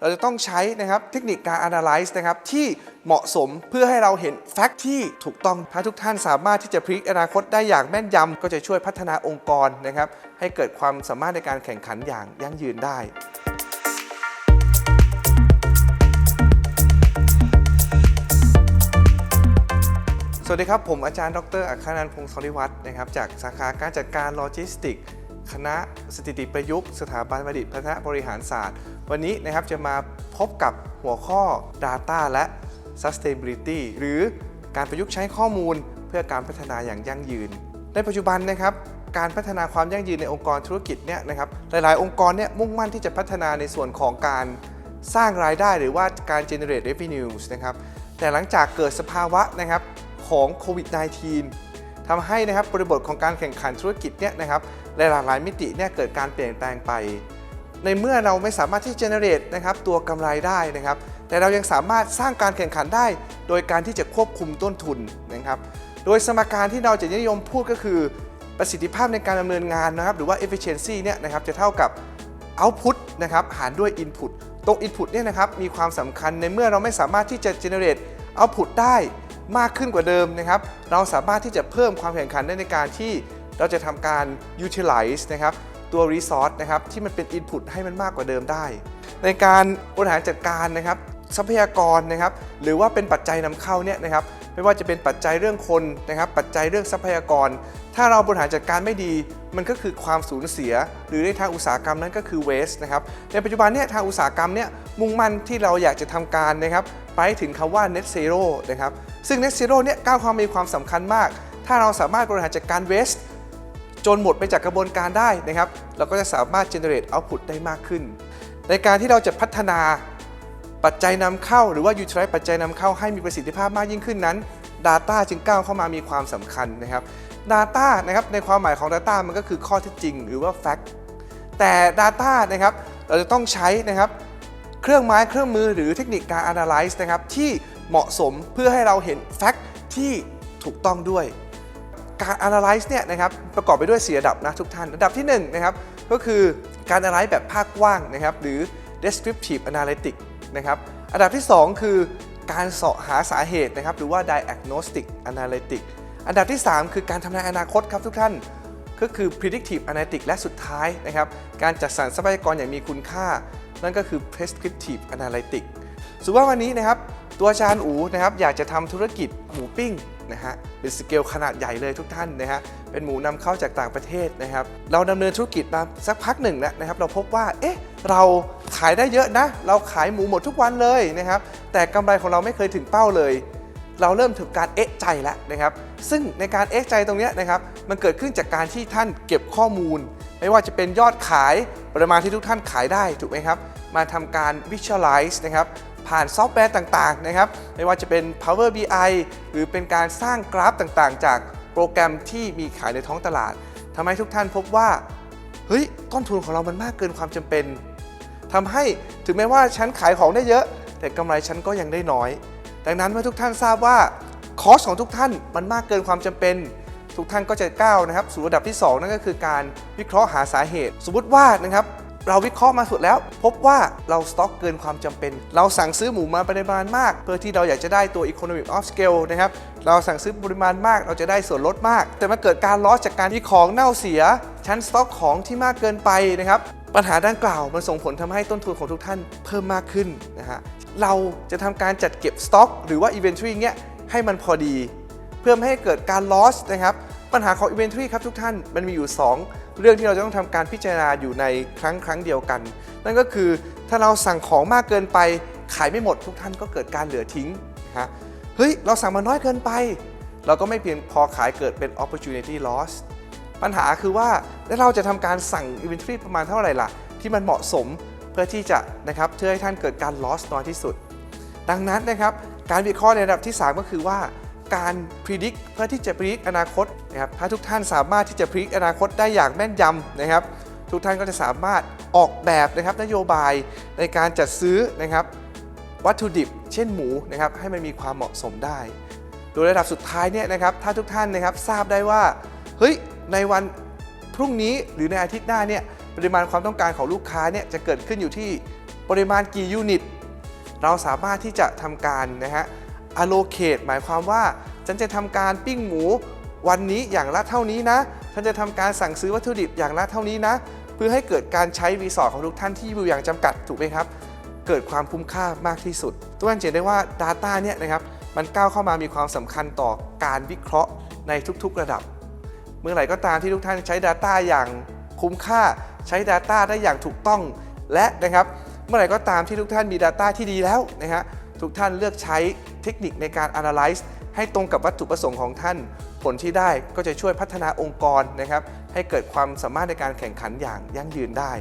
เราจะต้องใช้นะครับเทคนิคการ analyze นะครับที่เหมาะสมเพื่อให้เราเห็น fact ที่ถูกต้องถ้าทุกท่านสามารถที่จะพลิกอนาคตได้อย่างแม่นยำก็จะช่วยพัฒนาองค์กรนะครับให้เกิดความสามารถในการแข่งขันอย่างยั่งยืนได้สวัสดีครับ ผมอาจารย์ดรอัคนันพงศริวัฒน์นะครับจากสาขาการจัดการโลจิสติก คณะสถิติประยุกต์ สถาบันบัณฑิตพัฒนบริหารศาสตร์ วันนี้นะครับจะมาพบกับหัวข้อ Data และ Sustainability หรือการประยุกต์ใช้ข้อมูลเพื่อการพัฒนาอย่างยั่งยืน ในปัจจุบันนะครับการพัฒนาความยั่งยืนในองค์กรธุรกิจเนี่ยนะครับหลาย ๆ องค์กรเนี่ยมุ่งมั่นที่จะพัฒนาในส่วนของการสร้างรายได้หรือว่าการ generate revenues นะครับแต่หลังจากเกิดสภาวะนะครับของโควิด -19 ทำให้นะครับบริบทของการแข่งขันธุรกิจเนี่ยนะครับหลากหลายมิติเนี่ยเกิดการเปลี่ยนแปลงไป ในเมื่อเราไม่สามารถที่จะ generate นะครับตัวกำไรได้นะครับ แต่เรายังสามารถสร้างการแข่งขันได้ โดยการที่จะควบคุมต้นทุนนะครับ โดยสมการที่เราจะนิยมพูดก็คือประสิทธิภาพในการดำเนินงานนะครับ หรือว่า efficiency เนี่ยนะครับจะเท่ากับ output นะครับหารด้วย input ตรง input เนี่ยนะครับมีความสำคัญในเมื่อเราไม่สามารถที่จะ generate output ได้มากขึ้นกว่าเดิมนะครับ เราสามารถที่จะเพิ่มความแข่งขันได้ในการที่เราจะทำการ utilize นะครับ ตัว resource นะครับที่มันเป็น input ให้มันมากกว่าเดิมได้ ในการบริหารจัดการนะครับทรัพยากรนะครับหรือว่าเป็นปัจจัยนำเข้าเนี่ยนะครับไม่ว่าจะเป็นปัจจัยเรื่องคนนะครับปัจจัยเรื่องทรัพยากร ถ้าเราบริหารจัดการไม่ดี มันก็คือความสูญเสีย หรือในทางอุตสาหกรรมนั้นก็คือ waste นะครับในปัจจุบันเนี่ยทางอุตสาหกรรมเนี่ยมุ่งมั่นที่เราอยากจะทำการนะครับไปถึงคำว่า net zero นะครับซึ่ง net zero เนี่ยก้าวความมีความสำคัญมาก ถ้าเราสามารถบริหารจัดการ waste จนหมดไปจากกระบวนการได้นะครับ เราก็จะสามารถ generate output ได้มากขึ้น ในการที่เราจะพัฒนาปัจจัยนำเข้า หรือว่า utilize ปัจจัยนำเข้าให้มีประสิทธิภาพมากยิ่งขึ้นนั้น Data จึงก้าวเข้ามามีความสำคัญนะครับ Data นะครับในความหมายของ Data มันก็คือข้อเท็จจริง หรือว่า fact แต่ Data นะครับเราจะต้องใช้นะครับเครื่องไม้เครื่องมือหรือเทคนิคการ analyze นะครับที่เหมาะสมเพื่อให้เราเห็น fact ที่ถูกต้องด้วย การ analyze เนี่ยนะครับประกอบไปด้วย 4 ระดับนะทุกท่าน ระดับที่1นะครับก็คือการ analyze แบบภาคกว้างนะครับหรือ descriptive analytics นะครับอันดับที่ 2 คือการเสาะหาสาเหตุนะครับหรือว่า diagnostic analytics อันดับที่ 3 คือการทำนายอนาคตครับทุกท่านก็คือ predictive analytics และสุดท้ายนะครับการจัดสรรทรัพยากรอย่างมีคุณค่า นั่นก็คือ prescriptive analytics สุว่าวันนี้นะครับตัวอาจารย์อูนะครับอยากจะทำธุรกิจหมูปิ้ง นะฮะเป็นสเกลขนาดใหญ่เลยทุกท่านนะฮะเป็นหมูนำเข้าจากต่างประเทศนะครับ เราดำเนินธุรกิจมาสักพักหนึ่งแล้วนะครับ เราพบว่าเอ๊ะเราขายได้เยอะนะ เราขายหมูหมดทุกวันเลยนะครับ แต่กำไรของเราไม่เคยถึงเป้าเลย เราเริ่มถึงการเอ๊ะใจแล้วนะครับ ซึ่งในการเอ๊ะใจตรงนี้นะครับ มันเกิดขึ้นจากการที่ท่านเก็บข้อมูล ไม่ว่าจะเป็นยอดขายปริมาณที่ทุกท่านขายได้ถูกไหมครับ มาทำการ visualize นะครับ ผ่านซอฟต์แวร์ต่างๆนะครับไม่ว่าจะเป็น Power BI หรือเป็นการสร้างกราฟต่างๆ จากโปรแกรมที่มีขายในท้องตลาดทำให้ทุกท่านพบว่าเฮ้ยต้นทุนของเรามันมากเกินความจำเป็นทำให้ถึงแม้ว่าฉันขายของได้เยอะ แต่กำไรฉันก็ยังได้น้อย ดังนั้นเมื่อทุกท่านทราบว่าคอสของทุกท่านมันมากเกินความจำเป็นทุกท่านก็จะก้าวนะครับสู่ระดับที่ 2 นั่นก็คือการวิเคราะห์หาสาเหตุ สมมติว่านะครับ เราวิเคราะห์มาสุดแล้ว พบว่าเราสต็อกเกินความจำเป็น เราสั่งซื้อหมูมาปริมาณมาก เพื่อที่เราอยากจะได้ตัว economic of scale นะครับเราสั่งซื้อปริมาณมาก เราจะได้ส่วนลดมาก แต่มาเกิดการลอสจากการที่ของเน่าเสีย ชั้นสต็อกของที่มากเกินไปนะครับปัญหาดังกล่าวมันส่งผลทำให้ต้นทุนของทุกท่านเพิ่มมากขึ้นนะฮะเราจะทำการจัดเก็บสต็อกหรือว่า inventory เงี้ยให้มันพอดี เพื่อไม่ให้เกิดการ loss นะครับปัญหาของ inventory ครับทุกท่านมันมีอยู่ 2 เรื่องที่เราจะต้องทำการพิจารณาอยู่ในครั้งครั้งเดียวกัน นั่นก็คือถ้าเราสั่งของมากเกินไปขายไม่หมดทุกท่านก็เกิดการเหลือทิ้งนะฮะเฮ้ย เราสั่งมาน้อยเกินไป เราก็ไม่เพียงพอขายเกิดเป็น opportunity loss ปัญหาคือว่าแล้วเราจะทำการสั่ง inventory ประมาณเท่าไหร่ล่ะ ที่มันเหมาะสมเพื่อที่จะนะครับเพื่อให้ท่านเกิดการ loss น้อยที่สุด ดังนั้นนะครับการวิเคราะห์ในระดับที่ 3 ก็คือว่า การ predict เพื่อที่จะ predict อนาคตนะครับถ้าทุกท่านสามารถที่จะ predict อนาคตได้อย่างแม่นยำนะครับ ทุกท่านก็จะสามารถออกแบบนะครับนโยบายในการจัดซื้อนะครับวัตถุดิบ เช่นหมูนะครับให้มันมีความเหมาะสมได้ โดยระดับสุดท้ายเนี่ยนะครับถ้าทุกท่านนะครับทราบได้ว่าเฮ้ยในวันพรุ่งนี้หรือในอาทิตย์หน้าเนี่ยปริมาณความต้องการของลูกค้าเนี่ยจะเกิดขึ้นอยู่ที่ปริมาณกี่ยูนิต เราสามารถที่จะทำการนะฮะ allocate หมายความว่า ฉันจะทำการปิ้งหมูวันนี้อย่างละเท่านี้นะ ฉันจะทำการสั่งซื้อวัตถุดิบอย่างละเท่านี้นะ เพื่อให้เกิดการใช้รีสอร์ทของทุกท่านที่อยู่อย่างจำกัดถูกไหมครับ เกิดความคุ้มค่ามากที่สุดทุกท่านเห็นได้ว่า Data เนี่ยนะครับมันก้าวเข้ามามีความสำคัญต่อการวิเคราะห์ในทุกๆระดับ เมื่อไหร่ก็ตามที่ทุกท่านใช้ Data อย่างคุ้มค่าใช้ Data ได้อย่างถูกต้องและนะครับ เมื่อไหร่ก็ตามที่ทุกท่านมี Data ที่ดีแล้วนะฮะ ทุกท่านเลือกใช้เทคนิคในการ Analyze ให้ตรงกับวัตถุประสงค์ของท่าน ผลที่ได้ก็จะช่วยพัฒนาองค์กรนะครับ ให้เกิดความสามารถในการแข่งขันอย่างยั่งยืนได้